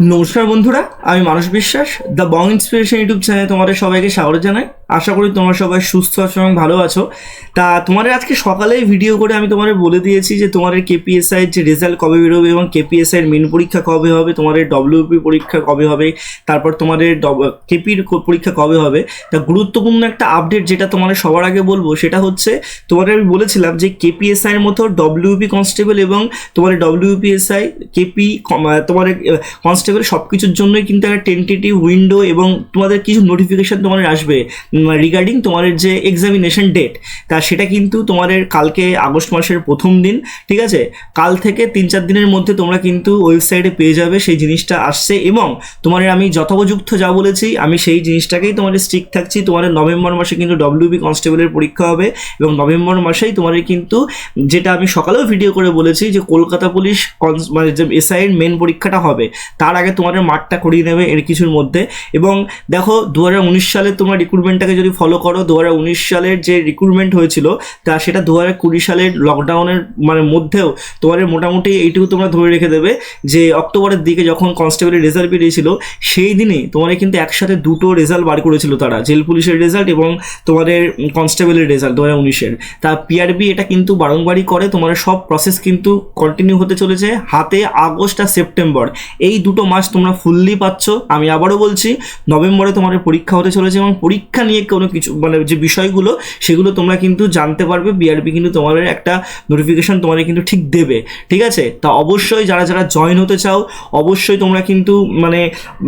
নমস্কার বন্ধুরা আমি মানুষ বিশ্বাস। দ্য বং ইন্সপিরেশন ইউটিউব চ্যানেলে তোমাদের সবাইকে স্বাগত জানাই। আশা করি তোমরা সবাই সুস্থ আছো এবং ভালো আছো। তা তোমাদের আজকে সকালেই ভিডিও করে আমি তোমাদের বলে দিয়েছি যে তোমাদের কেপিএসআই যে রেজাল্ট কবে বেরোবে এবং কেপিএসআই এর মেন পরীক্ষা কবে হবে, তোমাদের ডব্লিউপি পরীক্ষা কবে হবে, তারপর তোমাদের কেপির পরীক্ষা কবে হবে। তা গুরুত্বপূর্ণ একটা আপডেট যেটা তোমাদের সবার আগে বলব, সেটা হচ্ছে তোমাদের আমি বলেছিলাম যে কেপিএসআই এর মতো ডব্লিউপি কনস্টেবল এবং তোমাদের ডব্লিউপিএসআই কেপি তোমাদের কনস্টেবল সব কিছুর জন্যই কিন্তু একটা টেন্টেটিভ উইন্ডো এবং তোমাদের কিছু নোটিফিকেশন তোমাদের আসবে রিগার্ডিং তোমাদের যে এক্সামিনেশন ডেট তা সেটা কিন্তু তোমাদের কালকে আগস্ট মাসের প্রথম দিন, ঠিক আছে? কাল থেকে তিন চার দিনের মধ্যে তোমরা কিন্তু ওয়েবসাইটে পেয়ে যাবে সেই জিনিসটা আসছে এবং তোমাদের আমি যথোপযুক্ত যা বলেছি, আমি সেই জিনিসটাকেই তোমাদের স্ট্রিক থাকছি। তোমাদের নভেম্বর মাসে কিন্তু ডব্লিউবি কনস্টেবলের পরীক্ষা হবে এবং নভেম্বর মাসেই তোমাদের কিন্তু যেটা আমি সকালেও ভিডিও করে বলেছি যে কলকাতা পুলিশ মানে যে এসআইয়ের মেন পরীক্ষাটা হবে, তার আগে তোমাদের মাঠটা করিয়ে নেবে এর কিছুর মধ্যে। এবং দেখো দু হাজার উনিশ সালে তোমরা রিক্রুটমেন্টটাকে যদি ফলো করো দু হাজার উনিশ সালের যে রিক্রুটমেন্ট হয়েছিল, তা সেটা দু হাজার কুড়ি সালের লকডাউনের মানে মধ্যেও তোমাদের মোটামুটি এইটুকু তোমরা ধরে রেখে দেবে যে, অক্টোবরের দিকে যখন কনস্টেবলের রেজাল্ট বেরিয়েছিল, সেই দিনই তোমাদের কিন্তু একসাথে দুটো রেজাল্ট বার করেছিল তারা, জেল পুলিশের রেজাল্ট এবং তোমাদের কনস্টেবলের রেজাল্ট দু হাজার উনিশের তা পিআরবি এটা কিন্তু বারংবারই করে, তোমাদের সব প্রসেস কিন্তু কন্টিনিউ হতে চলেছে, হাতে আগস্ট আর সেপ্টেম্বর। এই দুটো মাস তোমরা ফুললি পাচ্ছ। আমি আবারও বলছি, নভেম্বরে তোমাদের পরীক্ষা হতে চলেছে এবং পরীক্ষা নিয়ে কোনো কিছু মানে যে বিষয়গুলো, সেগুলো তোমরা কিন্তু জানতে পারবে। বিআরবি কিন্তু তোমাদের একটা নোটিফিকেশন তোমাদের কিন্তু ঠিক দেবে। ঠিক আছে? তা অবশ্যই যারা যারা জয়েন হতে চাও, অবশ্যই তোমরা কিন্তু মানে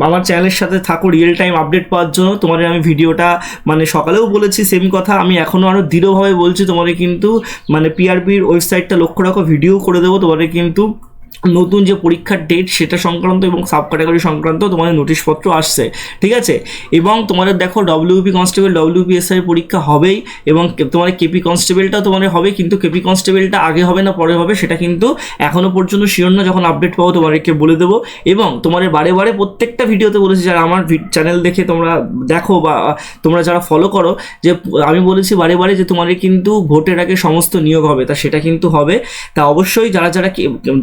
আমার চ্যানেলের সাথে থাকো রিয়েল টাইম আপডেট পাওয়ার জন্য। তোমাদের আমি ভিডিওটা মানে সকালেও বলেছি সেম কথা। আমি এখনও আরও দৃঢ়ভাবে বলছি, তোমাদের কিন্তু মানে পিআরবির ওয়েবসাইটটা লক্ষ্য রাখো ভিডিও করে দেবো। তোমাদের কিন্তু নতুন যে পরীক্ষার ডেট সেটা সংক্রান্ত এবং সাব ক্যাটাগরি সংক্রান্ত তোমাদের নোটিশপত্র আসছে, ঠিক আছে? এবং তোমাদের দেখো ডব্লিউপি কনস্টেবল ডব্লিউপিএসআই পরীক্ষা হবেই এবং তোমাদের কেপি কনস্টেবলটাও তোমাদের হবে, কিন্তু কেপি কনস্টেবলটা আগে হবে না, পরে হবে, সেটা কিন্তু এখনও পর্যন্ত শিওর না, যখন আপডেট পাবো তোমাদেরকে বলে দেবো। এবং তোমাদের বারে বারে প্রত্যেকটা ভিডিওতে বলেছি, যারা আমার চ্যানেল দেখে তোমরা দেখো বা তোমরা যারা ফলো করো, যে আমি বলেছি বারে বারে যে তোমাদের কিন্তু ভোটের আগে সমস্ত নিয়োগ হবে, তা সেটা কিন্তু হবে। তা অবশ্যই যারা যারা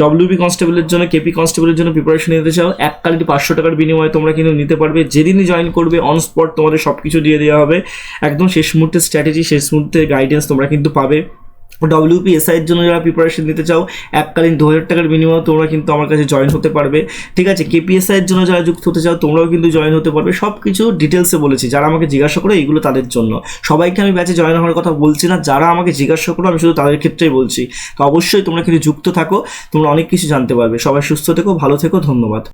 ডব্লিউবি কনস্টেবলের জন্য কেপি কনস্টেবলের জন্য প্রিপারেশন নিতে চাও, এককালীন পাঁচশো টাকার বিনিময়ে তোমরা কিন্তু নিতে পারবে। যেদিনই জয়েন করবে অন স্পট তোমাদের সব কিছু দিয়ে দেওয়া হবে। একদম শেষ মুহূর্তে স্ট্র্যাটেজি শেষ মুহূর্তে গাইডেন্স তোমরা কিন্তু পাবে। ডব্লিউপি এসআইয়ের জন্য যারা প্রিপারেশন নিতে চাও, এককালীন দু হাজার টাকার বিনিময়ে তোমরা কিন্তু আমার কাছে জয়েন হতে পারবে। ঠিক আছে? কেপিএসআইয়ের জন্য যারা যুক্ত হতে চাও, তোমরাও কিন্তু জয়েন হতে পারবে। সব কিছু ডিটেলসে বলেছি। যারা আমাকে জিজ্ঞাসা করে এইগুলো তাদের জন্য। সবাইকে আমি ব্যাচে জয়েন হওয়ার কথা বলছি না। যারা আমাকে জিজ্ঞাসা করো আমি শুধু তাদের ক্ষেত্রেই বলছি। তো অবশ্যই তোমরা কিন্তু যুক্ত থাকো। তোমরা অনেক কিছু জানতে পারবে। সবাই সুস্থ থেকো, ভালো থেকো, ধন্যবাদ।